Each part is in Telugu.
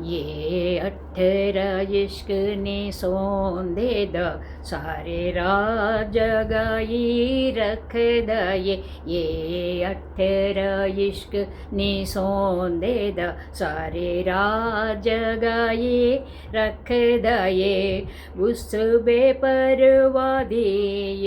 ये अठर इश्क ने सौंदे द सारे राज गई रख दये ये अठर इश्क ने सौंदे द सारे राज गए रख दये उस बेपरवा दे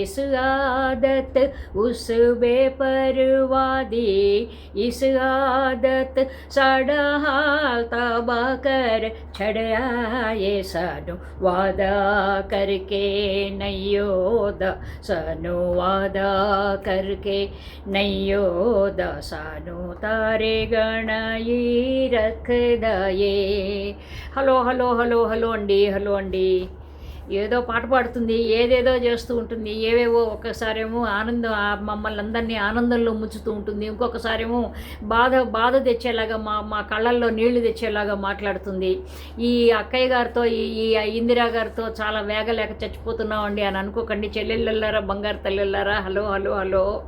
इस आदत उस बेपरवा दे इस आदत। साड़ा हाल तबा कर छड़ आए सानू वादा करके नैयो द सानू वादा करके नैयो द सानू तारे గణయి రఖదయే హలో హలో హలో హలో అండి హలో అండి ఏదో పాట పాడుతుంది ఏదేదో చేస్తూ ఉంటుంది ఏవేవో ఒక్కసారేమో ఆనందం మమ్మల్ని అందరినీ ఆనందంలో ముంచుతూ ఉంటుంది ఇంకొకసారేమో బాధ బాధ తెచ్చేలాగా మా మా కళ్ళల్లో నీళ్ళు తెచ్చేలాగా మాట్లాడుతుంది. ఈ అక్కయ్య గారితో ఈ ఈ ఇందిరా గారితో చాలా వేగలేక చచ్చిపోతున్నామండి అని అనుకోకండి. చెల్లెళ్ళారా బంగారు తల్లెళ్ళారా హలో హలో హలో.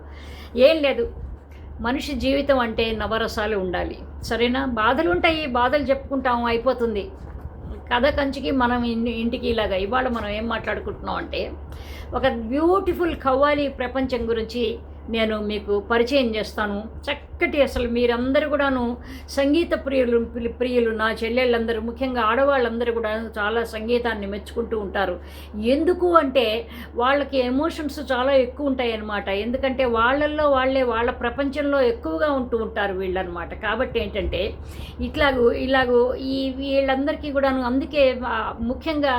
ఏం లేదు. మనిషి జీవితం అంటే నవరసాలు ఉండాలి. సరేనా? బాధలు ఉంటాయి బాధలు చెప్పుకుంటాం అయిపోతుంది. కథ కంచికి మనం ఇంటికి ఇలాగా ఇవాళ మనం ఏం మాట్లాడుకుంటున్నాం అంటే ఒక బ్యూటిఫుల్ కవ్వాలి ప్రపంచం గురించి నేను మీకు పరిచయం చేస్తాను. చక్కటి అసలు మీరందరూ కూడాను సంగీత ప్రియులు ప్రియులు నా చెల్లెళ్ళందరూ ముఖ్యంగా ఆడవాళ్ళందరూ కూడా చాలా సంగీతాన్ని మెచ్చుకుంటూ ఉంటారు. ఎందుకు అంటే వాళ్ళకి ఎమోషన్స్ చాలా ఎక్కువ ఉంటాయి అన్నమాట ఎందుకంటే వాళ్ళల్లో వాళ్ళే వాళ్ళ ప్రపంచంలో ఎక్కువగా ఉంటూ ఉంటారు వీళ్ళనమాట కాబట్టి ఏంటంటే ఇట్లాగూ ఇలాగూ ఈ వీళ్ళందరికీ కూడాను అందుకే ముఖ్యంగా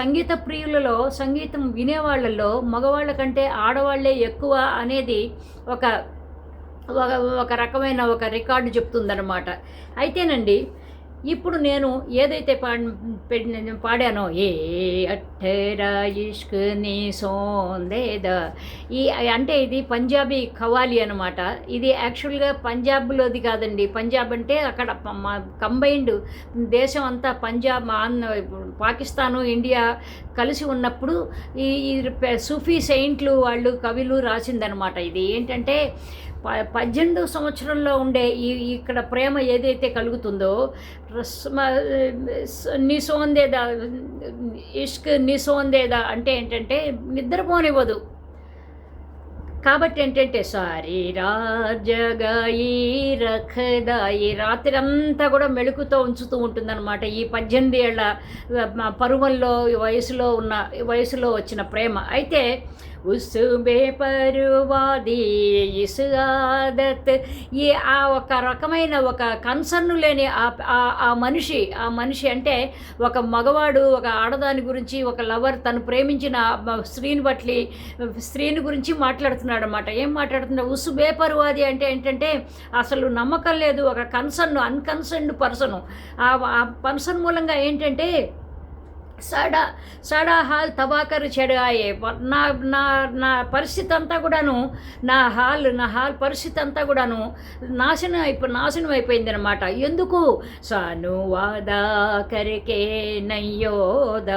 సంగీత ప్రియులలో సంగీతం వినేవాళ్ళల్లో మగవాళ్ళ కంటే ఆడవాళ్ళే ఎక్కువ అనేది ఒక ఒక ఒక రకమైన ఒక రికార్డు చెప్తుందన్నమాట. అయితేనండి ఇప్పుడు నేను ఏదైతే పా పాడానో ఏ అట్టరా ఇష్క్ నీ సోందేద ఈ అంటే ఇది పంజాబీ కవాలి అనమాట ఇది యాక్చువల్గా పంజాబ్లోది కాదండి. పంజాబ్ అంటే అక్కడ కంబైన్డ్ దేశం అంతా పంజాబ్ ఆంధ్ర పాకిస్తాను ఇండియా కలిసి ఉన్నప్పుడు ఈ సూఫీ సెయింట్లు వాళ్ళు కవులు రాసిందనమాట ఇది ఏంటంటే ప పద్దెనిమిదో సంవత్సరంలో ఉండే ఈ ఇక్కడ ప్రేమ ఏదైతే కలుగుతుందో రస్మ నిసోందేదా ఇష్క్ నిసోందేదా అంటే ఏంటంటే నిద్రపోనివ్వదు. కాబట్టి ఏంటంటే సారీ రాజగాయి రఖదాయి రాత్రి అంతా కూడా మెళుకుతో ఉంచుతూ ఉంటుందన్నమాట. ఈ పద్దెనిమిది ఏళ్ళ పరువల్లో వయసులో ఉన్న వయసులో వచ్చిన ప్రేమ. అయితే ఉసుబే పరువాది ఇసు ఆదత్. ఈ ఆ ఒక రకమైన ఒక కన్సర్న్ లేని ఆ ఆ- మనిషి ఆ మనిషి అంటే ఒక మగవాడు ఒక ఆడదాని గురించి ఒక లవర్ తను ప్రేమించిన స్త్రీని బట్టి స్త్రీని గురించి మాట్లాడుతున్నాడు అనమాట ఏం మాట్లాడుతున్నాడు? ఉసు బేపరువాది అంటే ఏంటంటే అసలు నమ్మకం లేదు. ఒక కన్సర్న్ అన్కన్సర్న్డ్ పర్సన్. ఆ పర్సన్ మూలంగా ఏంటంటే సడా సడా హాల్ తబాకర్ చెడాయే నా నా నా పరిస్థితి అంతా కూడాను నా హాల్ నా హాల్ పరిస్థితి అంతా కూడాను నాశనం అయిపో నాశనం అయిపోయింది అనమాట ఎందుకు సానువాద కరికే నయ్యోద.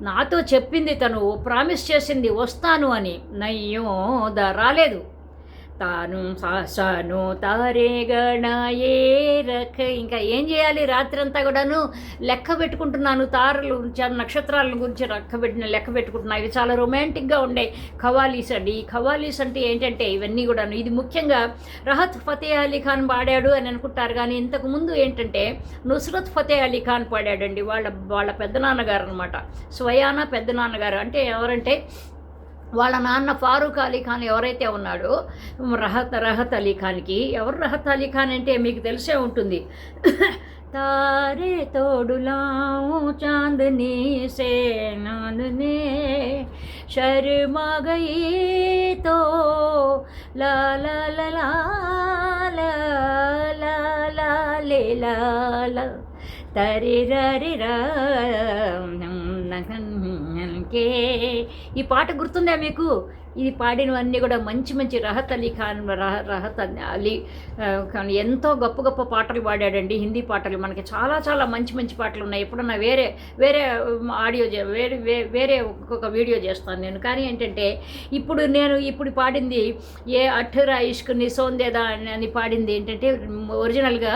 నాతో చెప్పింది తను ప్రామిస్ చేసింది వస్తాను అని. నయ్యోద రాలేదు. తాను సాసాను తారే గణయే రఖ. ఇంకా ఏం చేయాలి? రాత్రంతా కూడాను లెక్క పెట్టుకుంటున్నాను. తారలు గురించి నక్షత్రాల గురించి లెక్క పెట్టిన లెక్క పెట్టుకుంటున్నాను ఇవి చాలా రొమాంటిక్గా ఉండే. ఖవాలీస్ అండి. ఈ ఖవాలీస్ అంటే ఏంటంటే ఇవన్నీ కూడాను. ఇది ముఖ్యంగా రహత్ ఫతే అలీ ఖాన్ పాడాడు అని అనుకుంటారు. కానీ ఇంతకుముందు ఏంటంటే నుస్రత్ ఫతే అలీ ఖాన్ పాడాడండి. వాళ్ళ వాళ్ళ పెద్దనాన్నగారు అనమాట స్వయాన పెద్దనాన్నగారు. అంటే ఎవరంటే వాళ్ళ నాన్న ఫారూక్ అలీ ఖాన్ ఎవరైతే ఉన్నాడో రహత్ రహత్ అలీ ఖాన్కి ఎవరు రహత్ అలీ ఖాన్ అంటే మీకు తెలిసే ఉంటుంది తారే తోడులాऊ చాందనీ సే నాందనే శర్మా గయి తో లా లా లా లా లా లా లే లా లా తరి రరి రా కే ఈ పాట గుర్తుందా మీకు? ఇది పాడినవన్నీ కూడా మంచి మంచి రహత్ అలీ ఖాన్ రహ రహత్ అలీ ఖాన్ ఎంతో గొప్ప గొప్ప పాటలు పాడాడండి. హిందీ పాటలు మనకి చాలా చాలా మంచి మంచి పాటలు ఉన్నాయి. ఎప్పుడన్నా వేరే వేరే ఆడియో వేరే వేరే ఒక్కొక్క వీడియో చేస్తాను నేను. కానీ ఏంటంటే ఇప్పుడు నేను ఇప్పుడు పాడింది ఏ అఠరా ఇష్క్ నిసోందేదా అని పాడింది ఏంటంటే ఒరిజినల్గా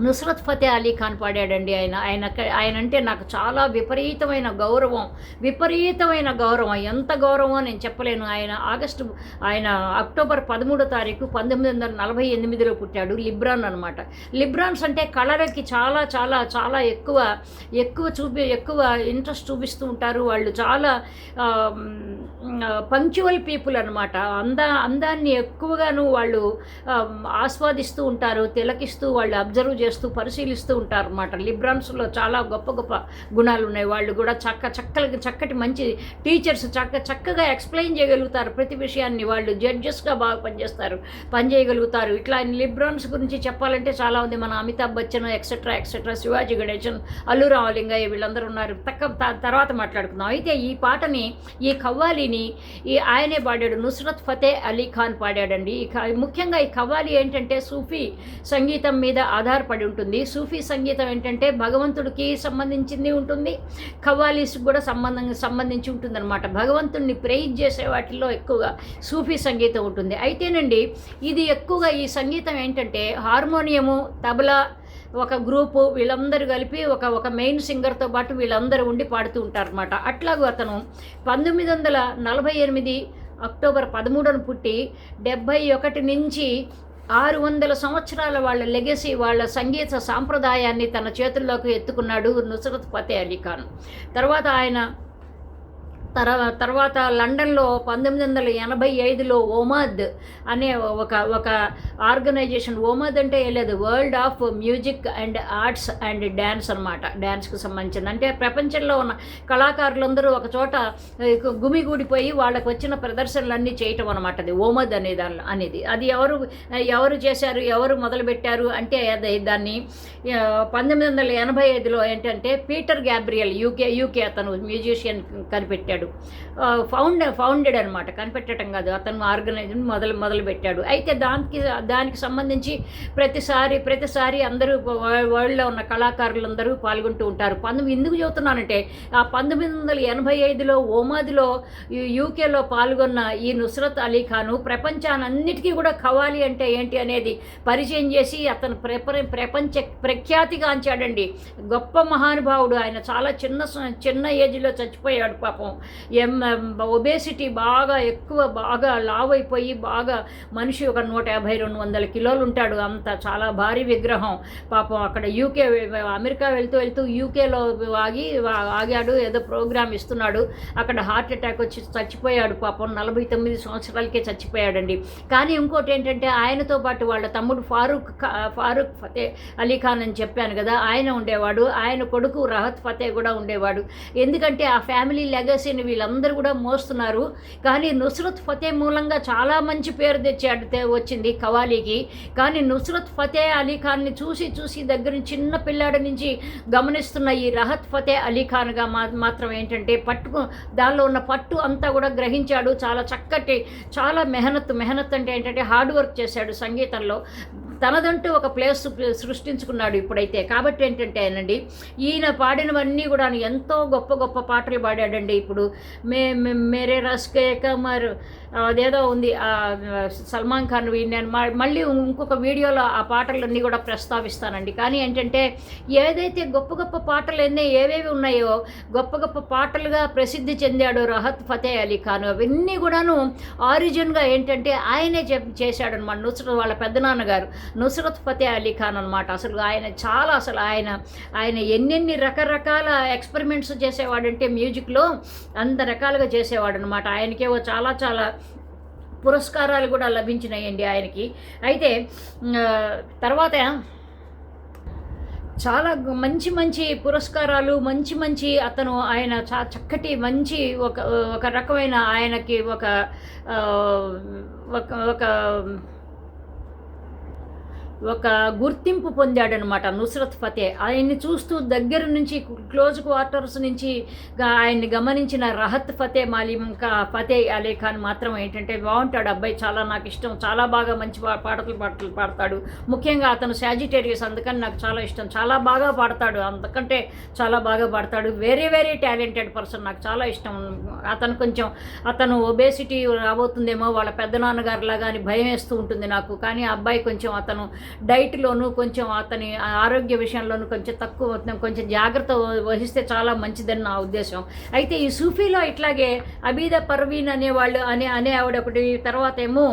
నుస్రత్ ఫతే అలీ ఖాన్ పాడాడండి ఆయన. ఆయన ఆయన అంటే నాకు చాలా విపరీతమైన గౌరవం. విపరీతమైన గౌరవం. ఎంత గౌరవం నేను చెప్పలేను. ఆయన ఆగస్టు ఆయన అక్టోబర్ పదమూడో తారీఖు పంతొమ్మిది వందల నలభై ఎనిమిదిలో పుట్టాడు. లిబ్రాన్ అనమాట లిబ్రాన్స్ అంటే కళలకి చాలా చాలా చాలా ఎక్కువ ఎక్కువ చూపి ఎక్కువ ఇంట్రెస్ట్ చూపిస్తూ ఉంటారు. వాళ్ళు చాలా పంక్చువల్ పీపుల్ అనమాట అందా అందాన్ని ఎక్కువగాను వాళ్ళు ఆస్వాదిస్తూ ఉంటారు తిలకిస్తూ వాళ్ళు అబ్జర్వ్ చేస్తూ పరిశీలిస్తూ ఉంటారు అనమాట లిబ్రాన్స్లో చాలా గొప్ప గొప్ప గుణాలు ఉన్నాయి వాళ్ళు కూడా చక్క చక్కలకి చక్కటి మంచి టీచర్స్ చక్క చక్కగా ఎక్స్ప్లెయిన్ చేయగలుగుతారు ప్రతి విషయాన్ని. వాళ్ళు జడ్జెస్గా బాగా పనిచేస్తారు పనిచేయగలుగుతారు. ఇట్లా లిబ్రాన్స్ గురించి చెప్పాలంటే చాలా ఉంది. మన అమితాబ్ బచ్చన్ ఎక్సెట్రా ఎక్సెట్రా శివాజీ గణేశన్ అల్లు రామలింగయ్య వీళ్ళందరూ ఉన్నారు. తక్క త- తర్వాత మాట్లాడుకుందాం. అయితే ఈ పాటని ఈ కవ్వాలి కవ్వాలిని ఈ ఆయనే పాడాడు. నుస్రత్ ఫతే అలీ ఖాన్ పాడాడండి. ఈ ముఖ్యంగా ఈ కవ్వాలి ఏంటంటే సూఫీ సంగీతం మీద ఆధారపడి ఉంటుంది. సూఫీ సంగీతం ఏంటంటే భగవంతుడికి సంబంధించింది ఉంటుంది. కవ్వాలీస్కి కూడా సంబంధం సంబంధించి ఉంటుందన్నమాట. భగవంతుడిని ప్రేజ్ చేసే వాటిల్లో ఎక్కువగా సూఫీ సంగీతం ఉంటుంది. అయితేనండి ఇది ఎక్కువగా ఈ సంగీతం ఏంటంటే హార్మోనియము తబలా ఒక గ్రూపు వీళ్ళందరూ కలిపి ఒక ఒక మెయిన్ సింగర్తో పాటు వీళ్ళందరూ ఉండి పాడుతూ ఉంటారనమాట అట్లాగూ అతను పంతొమ్మిది వందల నలభై ఎనిమిది అక్టోబర్ పదమూడున పుట్టి డెబ్భై ఒకటి నుంచి ఆరు వందల సంవత్సరాల వాళ్ళ లెగసీ వాళ్ళ సంగీత సాంప్రదాయాన్ని తన చేతుల్లోకి ఎత్తుకున్నాడు నుసరత్ ఫతే అలీ ఖాన్. తర్వాత ఆయన తర్వా తర్వాత లండన్లో పంతొమ్మిది వందల ఎనభై ఐదులో ఓమాద్ అనే ఒక ఒక ఆర్గనైజేషన్ ఓమాద్ అంటే ఏం లేదు world of music and arts and dance అనమాట డ్యాన్స్కి సంబంధించింది. అంటే ప్రపంచంలో ఉన్న కళాకారులందరూ ఒక చోట గుమిగూడిపోయి వాళ్ళకు వచ్చిన ప్రదర్శనలన్నీ చేయటం అనమాట అది ఓమద్ అనే దాని అనేది. అది ఎవరు ఎవరు చేశారు ఎవరు మొదలుపెట్టారు అంటే అది దాన్ని పంతొమ్మిది వందల ఎనభై ఐదులో ఏంటంటే పీటర్ గ్యాబ్రియల్ యూకే యూకే అతను మ్యూజిషియన్ కనిపెట్టాడు. ఫౌండ్ ఫౌండెడ్ అనమాట కనిపెట్టడం కాదు. అతను ఆర్గనైజ్ మొదలు మొదలు పెట్టాడు అయితే దానికి దానికి సంబంధించి ప్రతిసారి ప్రతిసారి అందరూ వరల్డ్లో ఉన్న కళాకారులందరూ పాల్గొంటూ ఉంటారు. పంతొమ్మిది ఎందుకు చెబుతున్నానంటే ఆ పంతొమ్మిది వందల ఎనభై ఐదులో ఓమాదిలో యూకేలో పాల్గొన్న ఈ నుస్రత్ అలీ ఖాను ప్రపంచానన్నిటికీ కూడా ఖవాలి అంటే ఏంటి అనేది పరిచయం చేసి అతను ప్రప ప్రపంచ ప్రఖ్యాతిగాంచాడండి గొప్ప మహానుభావుడు. ఆయన చాలా చిన్న చిన్న ఏజ్లో చచ్చిపోయాడు పాపం. ఎం ఒబేసిటీ బాగా ఎక్కువ బాగా లావ్ అయిపోయి బాగా మనిషి ఒక నూట యాభై రెండు వందల కిలోలు ఉంటాడు. అంత చాలా భారీ విగ్రహం. పాపం అక్కడ యూకే అమెరికా వెళ్తూ వెళ్తూ యూకేలో ఆగి ఆగాడు. ఏదో ప్రోగ్రామ్ ఇస్తున్నాడు. అక్కడ హార్ట్ అటాక్ వచ్చి చచ్చిపోయాడు పాపం. నలభై తొమ్మిది సంవత్సరాలకే చచ్చిపోయాడండి. కానీ ఇంకోటి ఏంటంటే ఆయనతో పాటు వాళ్ళ తమ్ముడు ఫారూక్ ఖా- ఫారూక్ ఫతే అలీ ఖాన్ అని చెప్పాను కదా ఆయన ఉండేవాడు. ఆయన కొడుకు రహత్ ఫతే కూడా ఉండేవాడు. ఎందుకంటే ఆ ఫ్యామిలీ లెగసీని వీళ్ళందరూ కూడా మోస్తున్నారు. కానీ నుస్రత్ ఫతే మూలంగా చాలా మంచి పేరు తెచ్చాడు వచ్చింది కవాలీకి. కానీ నుస్రత్ ఫతే అలీ ఖాన్ని చూసి చూసి దగ్గర నుంచి చిన్న పిల్లాడి నుంచి గమనిస్తున్న ఈ రహత్ ఫతే అలీ ఖాన్గా మా మాత్రం ఏంటంటే పట్టుకు దానిలో ఉన్న పట్టు అంతా కూడా గ్రహించాడు. చాలా చక్కటి చాలా మెహనత్ మెహనత్ అంటే ఏంటంటే హార్డ్ వర్క్ చేశాడు సంగీతంలో. తనదంటూ ఒక ప్లేస్ సృష్టించుకున్నాడు ఇప్పుడైతే. కాబట్టి ఏంటంటే ఆయనండి ఈయన పాడినవన్నీ కూడా ఎంతో గొప్ప గొప్ప పాటలు పాడాడండి. ఇప్పుడు మే మేరే రస్కే కమర్ అదేదో ఉంది సల్మాన్ ఖాన్ నేను మ- మళ్ళీ ఇంకొక వీడియోలో ఆ పాటలన్నీ కూడా ప్రస్తావిస్తానండి. కానీ ఏంటంటే ఏదైతే గొప్ప గొప్ప పాటలు ఎన్ని ఏవేవి ఉన్నాయో గొప్ప గొప్ప పాటలుగా ప్రసిద్ధి చెందాడు రహత్ ఫతే అలీ ఖాన్ అవన్నీ కూడాను ఆరిజిన్గా ఏంటంటే ఆయనే చెప్ చేశాడు అనమాట నుసరత్ వాళ్ళ పెద్దనాన్నగారు. నుసరత్ ఫతే అలీ ఖాన్ అనమాట అసలు ఆయన చాలా అసలు ఆయన ఆయన ఎన్నెన్ని రకరకాల ఎక్స్పెరిమెంట్స్ చేసేవాడంటే మ్యూజిక్లో అంత రకాలుగా చేసేవాడు అనమాట ఆయనకేవో చాలా చాలా పురస్కారాలు కూడా లభించినాయండి ఆయనకి. అయితే తర్వాత చాలా మంచి మంచి పురస్కారాలు మంచి మంచి అతను ఆయన చా చక్కటి మంచి ఒక ఒక రకమైన ఆయనకి ఒక ఒక ఒక ఒక గుర్తింపు పొందాడనమాట నుస్రత్ ఫతే. ఆయన్ని చూస్తూ దగ్గర నుంచి క్లోజ్ క్వార్టర్స్ నుంచి ఆయన్ని గమనించిన రహత్ ఫతే మాలిం ఇంకా ఫతే అలీ ఖాన్ మాత్రం ఏంటంటే బాగుంటాడు అబ్బాయి చాలా నాకు ఇష్టం చాలా బాగా మంచి పా- పాటలు పాటలు పాడతాడు. ముఖ్యంగా అతను సాజిటేరియస్ అందుకని నాకు చాలా ఇష్టం. చాలా బాగా పాడతాడు. అందుకంటే చాలా బాగా పాడతాడు. వెరీ వెరీ టాలెంటెడ్ పర్సన్ నాకు చాలా ఇష్టం. అతను కొంచెం అతను ఒబేసిటీ రాబోతుందేమో వాళ్ళ పెద్దనాన్నగారు లాగా అని భయం వేస్తూ ఉంటుంది నాకు. కానీ అబ్బాయి కొంచెం అతను డైట్లోనూ కొంచెం అతని ఆరోగ్య విషయంలోనూ కొంచెం తక్కువ కొంచెం జాగ్రత్త వహిస్తే చాలా మంచిదని నా ఉద్దేశం. అయితే ఈ సూఫీలో ఇట్లాగే అబీద పర్వీన్ అనేవాళ్ళు అనే అనే ఆవిడ ఒకటి తర్వాత ఏమో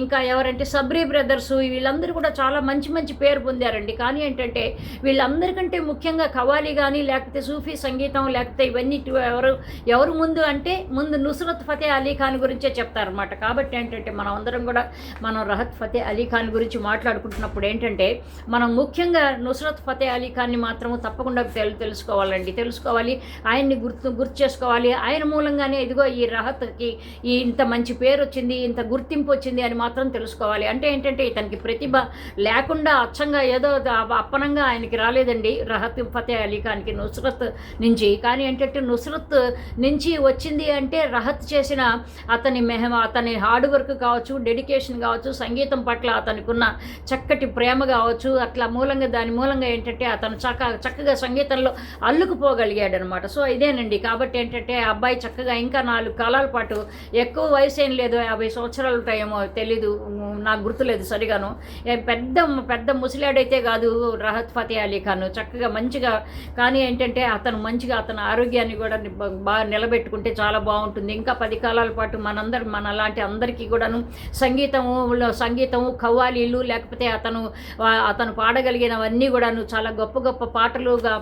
ఇంకా ఎవరంటే సబ్రీ బ్రదర్స్ వీళ్ళందరూ కూడా చాలా మంచి మంచి పేరు పొందారండి. కానీ ఏంటంటే వీళ్ళందరికంటే ముఖ్యంగా కవాలి కానీ లేకపోతే సూఫీ సంగీతం లేకపోతే ఇవన్నీ ఎవరు ఎవరు ముందు అంటే ముందు నుసరత్ ఫతే అలీ ఖాన్ గురించే చెప్తారనమాట కాబట్టి ఏంటంటే మనం అందరం కూడా మనం రహత్ ఫతే అలీ ఖాన్ గురించి మాట్లాడుకుంటున్నప్పుడు ఏంటంటే మనం ముఖ్యంగా నుస్రత్ ఫతే అలీ ఖాన్ని మాత్రం తప్పకుండా తెలు తెలుసుకోవాలండి. తెలుసుకోవాలి ఆయన్ని గుర్తు గుర్తు చేసుకోవాలి. ఆయన మూలంగానే ఇదిగో ఈ రహత్కి ఈ ఇంత మంచి పేరు వచ్చింది ఇంత గుర్తింపు వచ్చింది అని మాత్రం తెలుసుకోవాలి. అంటే ఏంటంటే ఇతనికి ప్రతిభ లేకుండా అచ్చంగా ఏదో అప్పనంగా ఆయనకి రాలేదండి రహత్ ఫతే అలీ ఖాన్కి నుస్రత్ నుంచి. కానీ ఏంటంటే నుస్రత్ నుంచి వచ్చింది అంటే రహత్ చేసిన అతని మెహ అతని హార్డ్ వర్క్ కావచ్చు డెడికేషన్ కావచ్చు సంగీతం పట్ల అతనికి ఉన్న చక్కటి ప్రేమ కావచ్చు అట్లా మూలంగా దాని మూలంగా ఏంటంటే అతను చక్క చక్కగా సంగీతంలో అల్లుకుపోగలిగాడు అనమాట సో ఇదేనండి. కాబట్టి ఏంటంటే ఆ అబ్బాయి చక్కగా ఇంకా నాలుగు కాలాల పాటు ఎక్కువ వయసు ఏం లేదు యాభై సంవత్సరాలు ఉంటాయేమో తెలీదు నాకు గుర్తులేదు సరిగాను. ఏ పెద్ద పెద్ద ముసలాడైతే కాదు రహత్ ఫతే అలీ ఖాన్. చక్కగా మంచిగా కానీ ఏంటంటే అతను మంచిగా అతని ఆరోగ్యాన్ని కూడా బాగా నిలబెట్టుకుంటే చాలా బాగుంటుంది. ఇంకా పది కాలాల పాటు మనందరు మన లాంటి అందరికీ కూడాను సంగీతము సంగీతము కవ్వాలీలు లేకపోతే అతను అతను అతను పాడగలిగినవన్నీ కూడాను చాలా గొప్ప గొప్ప పాటలుగా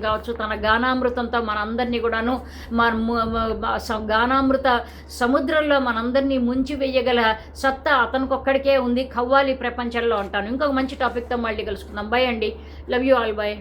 కావచ్చు. తన గానామృతంతో మనందరినీ కూడాను మన మ- స- గానామృత సముద్రంలో మనందరినీ ముంచి వేయగల సత్తా అతనికొక్కడికే ఉంది. కవ్వాలి ప్రపంచంలో ఉంటాను ఇంకొక మంచి టాపిక్తో మళ్ళీ కలుసుకుందాం. బై అండి. Love you all. బై.